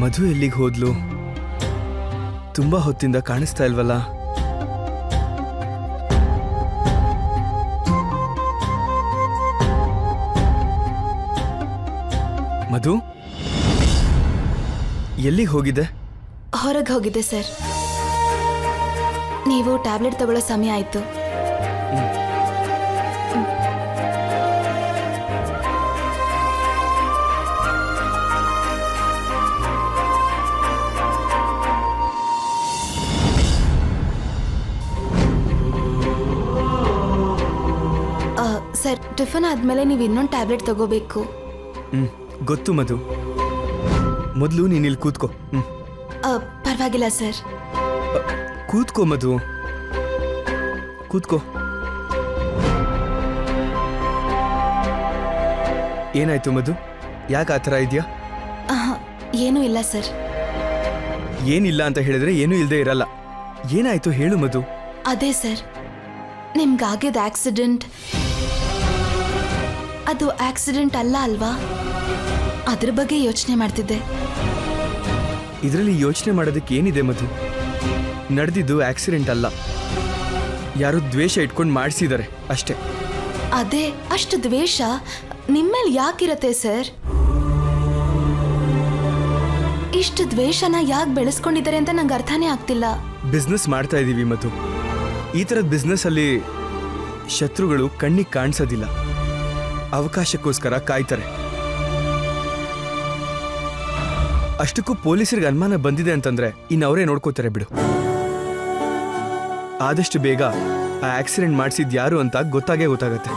ಮಧು ಎಲ್ಲಿಗೆ ಹೋದ್ಲು? ತುಂಬಾ ಹೊತ್ತಿಂದ ಕಾಣಿಸ್ತಾ ಇಲ್ವಲ್ಲ? ಮಧು? ಎಲ್ಲಿಗೆ ಹೋಗಿದೆ ಹೊರಗೆ ಹೋಗಿದೆ ಸರ್. ನೀವು ಟ್ಯಾಬ್ಲೆಟ್ ತಗೊಳ್ಳೋ ಸಮಯ ಆಯ್ತು. ಸರ್ ಟಿಫನ್ ಆದ್ಮೇಲೆ ನೀವು ಇನ್ನೊಂದು ಟ್ಯಾಬ್ಲೆಟ್ ತಗೋಬೇಕು. ಹ್ಮ್ ಗೊತ್ತು ಮಧು. ಮೊದಲು ನೀನ್ ಇಲ್ಲಿ ಕೂತ್ಕೋ. ಹ್ಮ್. ಆ, ಪರವಾಗಿಲ್ಲ ಸರ್. ಅ, ಕೂತ್ಕೋ ಮಧು. ಕೂತ್ಕೋ. ಏನಾಯ್ತು ಮಧು? ಯಾಕೆ ಆ ಥರ ಇದೆಯಾ? ಆಹಾ, ಏನೂ ಇಲ್ಲ ಸರ್. ಏನಿಲ್ಲ ಅಂತ ಹೇಳಿದ್ರೆ ಏನೂ ಇಲ್ಲದೆ ಇರಲ್ಲ. ಏನಾಯ್ತು ಹೇಳು ಮಧು. ಅದೇ ಸರ್. ನಿಮ್ಗಾಗಿದ್ದ ಆಕ್ಸಿಡೆಂಟ್ ಅದು ಆಕ್ಸಿಡೆಂಟ್ ಅಲ್ಲ ಅಲ್ವಾ? ಅದ್ರ ಬಗ್ಗೆ ಯೋಚನೆ ಮಾಡ್ತಿದ್ದೆ. ಇದರಲ್ಲಿ ಯೋಚನೆ ಮಾಡೋದಕ್ಕೆ ಏನಿದೆ ಮಧು? ನಡೆದಿದ್ದು ಆಕ್ಸಿಡೆಂಟ್ ಅಲ್ಲ. ಯಾರು ದ್ವೇಷ ಇಟ್ಕೊಂಡು ಮಾಡಿಸಿದ್ದಾರೆ ಅಷ್ಟೇ. ಅದೇ ಅಷ್ಟು ದ್ವೇಷ? ನಿಮ್ಮಲ್ಲಿ ಯಾಕಿರತ್ತೆ ಸರ್? ಇಷ್ಟು ದ್ವೇಷನ ಯಾಕೆ ಬೆಳೆಸ್ಕೊಂಡಿದ್ದಾರೆ ಅಂತ ನಂಗೆ ಅರ್ಥನೇ ಆಗ್ತಿಲ್ಲ. ಬಿಸ್ನೆಸ್ ಮಾಡ್ತಾ ಇದ್ದೀವಿ ಮತ್ತು ಈ ಥರದ ಬಿಸ್ನೆಸ್ ಅಲ್ಲಿ ಶತ್ರುಗಳು ಕಣ್ಣಿಗೆ ಕಾಣಿಸೋದಿಲ್ಲ. ಅವಕಾಶಕ್ಕೋಸ್ಕರ ಕಾಯ್ತಾರೆ. ಅಷ್ಟಕ್ಕೂ ಪೊಲೀಸರಿಗೆ ಅನುಮಾನ ಬಂದಿದೆ ಅಂತಂದ್ರೆ ಇನ್ನು ಅವರೇ ನೋಡ್ಕೋತಾರೆ ಬಿಡು. ಆದಷ್ಟು ಬೇಗ ಆ ಆಕ್ಸಿಡೆಂಟ್ ಮಾಡಿಸಿದ್ ಯಾರು ಅಂತ ಗೊತ್ತಾಗೇ ಗೊತ್ತಾಗತ್ತೆ.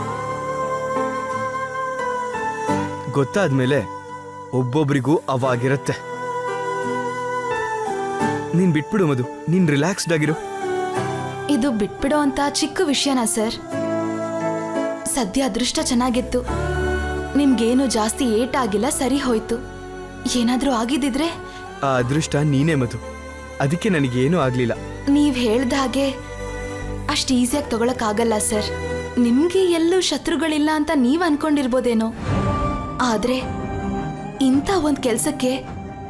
ಗೊತ್ತಾದ್ಮೇಲೆ ಒಬ್ಬೊಬ್ರಿಗೂ ಅವಾಗಿರತ್ತೆ. ನೀನ್ ಬಿಟ್ಬಿಡು ಮದು ನೀನ್ ರಿಲ್ಯಾಕ್ಸ್ಡ್ ಆಗಿರು. ಇದು ಬಿಟ್ಬಿಡೋ ಅಂತ ಚಿಕ್ಕ ವಿಷಯನಾ ಸರ್? ಸದ್ಯ ಅದೃಷ್ಟ ಚೆನ್ನಾಗಿತ್ತು. ನಿಮ್ಗೇನು ಜಾಸ್ತಿ ಏಟಾಗಿಲ್ಲ ಸರಿ ಹೋಯ್ತು. ಏನಾದ್ರೂ ಆಗಿದ್ದಿದ್ರೆ? ಆ ಅದೃಷ್ಟ ನೀನೇ ಮಧು. ಅದಕ್ಕೆ ನನಗೇನೂ ಆಗ್ಲಿಲ್ಲ. ನೀವ್ ಹೇಳ್ದ ಹಾಗೆ ಅಷ್ಟು ಈಸಿಯಾಗಿ ತಗೊಳಕ್ಕಾಗಲ್ಲ ಸರ್. ನಿಮ್ಗೆ ಎಲ್ಲೂ ಶತ್ರುಗಳಿಲ್ಲ ಅಂತ ನೀವ್ ಅನ್ಕೊಂಡಿರ್ಬೋದೇನೋ. ಆದ್ರೆ ಇಂಥ ಒಂದ್ ಕೆಲ್ಸಕ್ಕೆ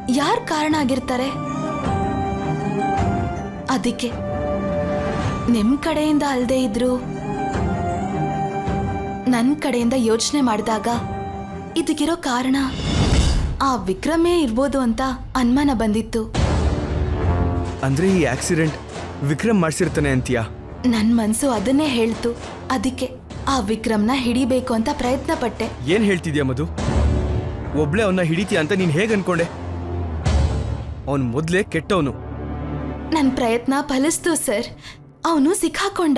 ಯಾರ್ ಕಾರಣ ಆಗಿರ್ತಾರೆ? ಅದಕ್ಕೆ ನಿಮ್ ಕಡೆಯಿಂದ ಅಲ್ದೇ ಇದ್ರು ನನ್ ಕಡೆಯಿಂದ ಯೋಚನೆ ಮಾಡಿದಾಗ ಇದಕ್ಕಿರೋ ಕಾರಣ ಆ ವಿಕ್ರಮೇ ಇರ್ಬೋದು ಅಂತ ಅನುಮಾನ ಬಂದಿತ್ತು. ಅಂದ್ರೆ ಈ ಆಕ್ಸಿಡೆಂಟ್ ವಿಕ್ರಮ್ ಮಾಡ್ಸಿರ್ತಾನೆ ಅಂತೀಯಾ? ನನ್ ಮನ್ಸು ಅದನ್ನೇ ಹೇಳ್ತು. ಅದಕ್ಕೆ ಆ ವಿಕ್ರಮ್ನ ಹಿಡಿಬೇಕು ಅಂತ ಪ್ರಯತ್ನ ಪಟ್ಟೆ ಏನ್ ಹೇಳ್ತಿದ್ಯಾ ಮಧು? ಒಬ್ಳೆ ಅವನ್ನ ಹಿಡಿತೀಯ ಅಂತ ನೀನ್ ಹೇಗ್ ಅನ್ಕೊಂಡೆ? ಅವನ್ ಮೊದ್ಲೇ ಕೆಟ್ಟವನು. ನನ್ ಪ್ರಯತ್ನ ಫಲಿಸ್ತು ಸರ್. ಅವನು ಸಿಕ್ಕಾಕೊಂಡ.